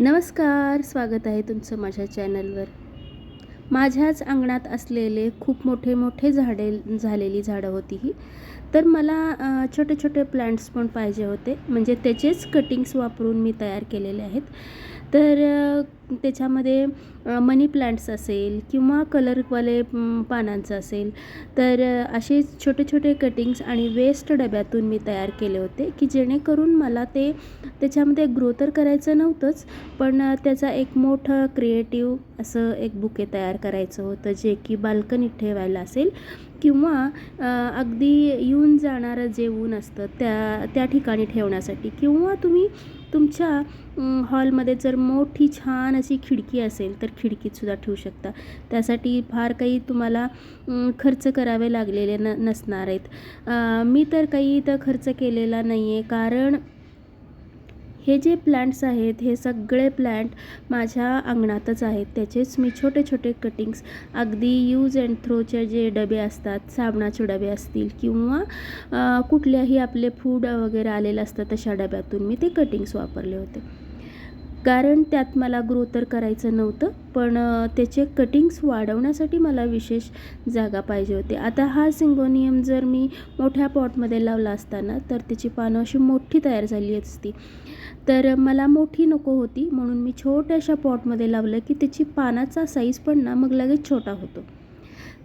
नमस्कार स्वागत आहे तुमचं माझ्या चॅनलवर. माझ्याच अंगणात असलेले खूप मोठे मोठे झाडे झालेली झाडं होती ही. तर मला छोटे छोटे प्लांट्स पण पाहिजे होते. म्हणजे त्याचेच कटिंग्स वापरून मी तयार केलेले आहेत. तर त्याच्यामध्ये मनी प्लांट्स असेल किंवा कलरवाले पानांचं असेल तर असे छोटे छोटे कटिंग्स आणि वेस्ट डब्यातून मी तयार केले होते की जेणेकरून मला ते त्याच्यामध्ये ग्रो तर करायचं नव्हतंच पण त्याचा एक मोठं क्रिएटिव्ह असं एक बुके तयार करायचं होतं जे की बाल्कनीत ठेवायला असेल. किंवा अगदी येऊन जाणारं जे ऊन असतं त्या त्या ठिकाणी ठेवण्यासाठी. किंवा तुम्ही तुमच्या हॉलमध्ये जर मोठी छान अशी खिडकी असेल तर खिडकीतसुद्धा ठेवू शकता. त्यासाठी फार काही तुम्हाला खर्च करावे लागलेले न नसणार आहेत. मी तर काही इथं खर्च केलेला नाही आहे कारण हे जे प्लांट्स आहेत हे सगळे प्लांट माझ्या अंगणातच आहेत. त्याचेच मी छोटे छोटे कटिंग्स अगदी यूज अँड थ्रोचे जे डबे असतात साबणाचे डबे असतील किंवा कुठल्याही आपले फूड वगैरे आलेलं असतं तशा डब्यातून मी ते कटिंग्स वापरले होते. कारण त्यात मला ग्रो तर करायचं नव्हतं पण त्याचे कटिंग्स वाढवण्यासाठी मला विशेष जागा पाहिजे होती. आता हा सिंगोनियम जर मी मोठ्या पॉटमध्ये लावला असताना तर त्याची पानं अशी मोठी तयार झाली असती. तर मला मोठी नको होती म्हणून मी छोट्याशा पॉटमध्ये लावलं की त्याची पानाचा साईज पण ना मग लगेच छोटा होतो.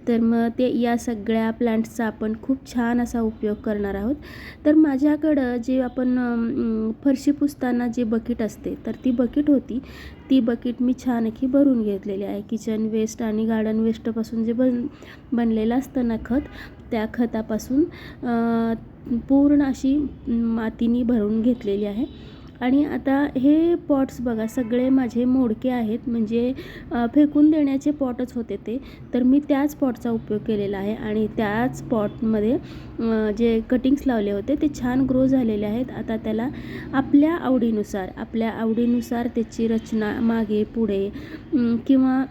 तर मग ते या सगळ्या प्लांट्सचा आपण खूप छान असा उपयोग करणार आहोत. तर माझ्याकडं जे आपण फरशी पुसताना जे बकेट असते तर ती बकेट होती. ती बकेट मी छानकी भरून घेतलेली आहे. किचन वेस्ट आणि गार्डन वेस्टपासून जे बन बनलेलं असतं ना खत त्या खतापासून पूर्ण अशी मातीनी भरून घेतलेली आहे. आणि आता हे पॉट्स बघा सगळे माझे मोडके आहेत. म्हणजे फेकून देण्याचे पॉटच होते ते. तर मी त्याच पॉटचा उपयोग केलेला आहे आणि त्याच पॉटमध्ये जे कटिंग्स लावले होते ते छान ग्रो झालेले आहेत. आता त्याला आपल्या आवडीनुसार आपल्या आवडीनुसार त्याची रचना मागे पुढे किंवा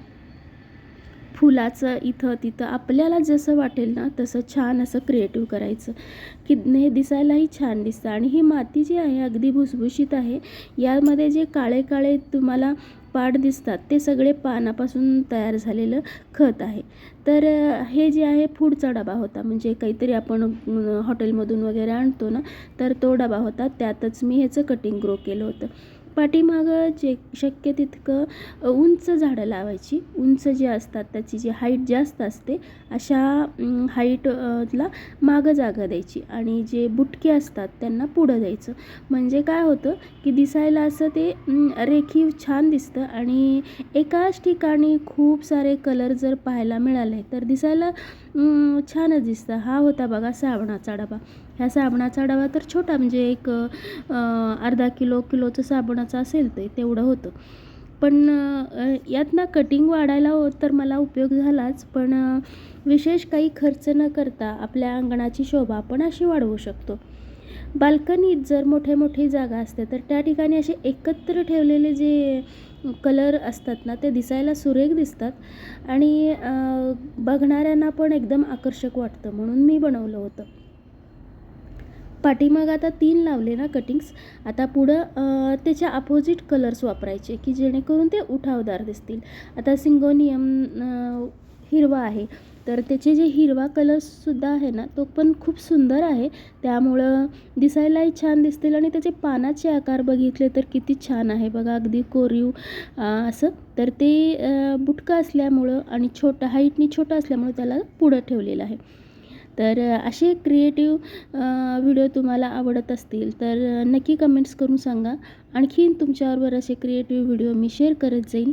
फुलाचं इथं तिथं आपल्याला जसं वाटेल ना तसं छान असं क्रिएटिव्ह करायचं. की हे दिसायलाही छान दिसतं आणि ही माती जी आहे अगदी भुसभुशीत आहे यामध्ये जे काळे काळे तुम्हाला पाड दिसतात ते सगळे पानापासून तयार झालेलं खत आहे. तर हे जे आहे फूडचा डबा होता. म्हणजे काहीतरी आपण हॉटेलमधून वगैरे आणतो ना तर तो डबा होता. त्यातच मी ह्याचं कटिंग ग्रो केलं होतं. पाठीमागं जे शक्य तितकं उंच झाडं लावायची. उंच जे असतात त्याची जी हाईट जास्त असते अशा हाईटला मागं जागा द्यायची आणि जे बुटके असतात त्यांना पुढं द्यायचं. म्हणजे काय होतं की दिसायला असं ते रेखीव छान दिसतं आणि एकाच ठिकाणी खूप सारे कलर जर पाहायला मिळाले तर दिसायला छानच दिसतं. हा होता बघा सावणाचा डबा. ह्या साबणाचा डबा तर छोटा म्हणजे एक अर्धा किलो किलोचं साबणाचं असेल ते तेवढं होतं. पण अ, यात ना कटिंग वाढायला हो तर मला उपयोग झालाच पण विशेष काही खर्च न करता आपल्या अंगणाची शोभा आपण अशी वाढवू शकतो. बाल्कनीत जर मोठे मोठी जागा असते तर त्या ठिकाणी असे एकत्र ठेवलेले जे कलर असतात ना ते दिसायला सुरेख दिसतात. आणि बघणाऱ्यांना पण एकदम आकर्षक वाटतं म्हणून मी बनवलं होतं. पाठीमाग आता तीन लावले ना कटिंग्स आता पुढं त्याच्या अपोजिट कलर्स वापरायचे की जेणेकरून ते उठावदार दिसतील. आता सिंगोनियम हिरवा आहे. तर त्याचे जे हिरवा कलर्ससुद्धा आहे ना तो पण खूप सुंदर आहे. त्यामुळं दिसायलाही छान दिसतील आणि त्याचे पानाचे आकार बघितले तर किती छान आहे बघा अगदी कोरीव असं. तर ते बुटकं असल्यामुळं आणि छोटं हाईटनी छोटं असल्यामुळं त्याला पुढं ठेवलेलं आहे. तर असे क्रिएटिव्ह व्हिडिओ तुम्हाला आवडत असतील तर नक्की कमेंट्स करून सांगा. आणखीन तुमच्याबरोबर असे क्रिएटिव्ह व्हिडिओ मी शेअर करत जाईन.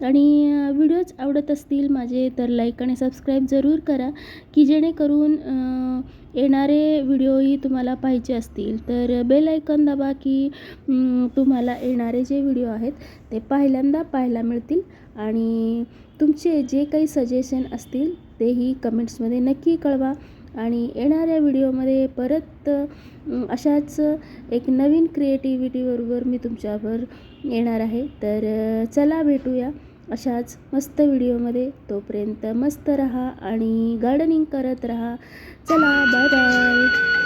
आणि व्हिडिओज आवडत असतील माझे तर लाईक आणि सबस्क्राईब जरूर करा की जेणेकरून येणारे व्हिडिओही तुम्हाला पाहिजे असतील. तर बेल आयकॉन दाबा की तुम्हाला येणारे जे व्हिडिओ आहेत ते पहिल्यांदा पाहायला मिळतील. आणि तुमचे जे काही सजेशन असतील तेही कमेंट्समध्ये नक्की कळवा. आणि येणाऱ्या व्हिडिओमध्ये परत अशाच एक नवीन क्रिएटिव्हिटीबरोबर मी तुमच्यावर येणार आहे. तर चला भेटूया अशाच मस्त व्हिडिओमध्ये. तोपर्यंत मस्त रहा आणि गार्डनिंग करत रहा. चला बाय बाय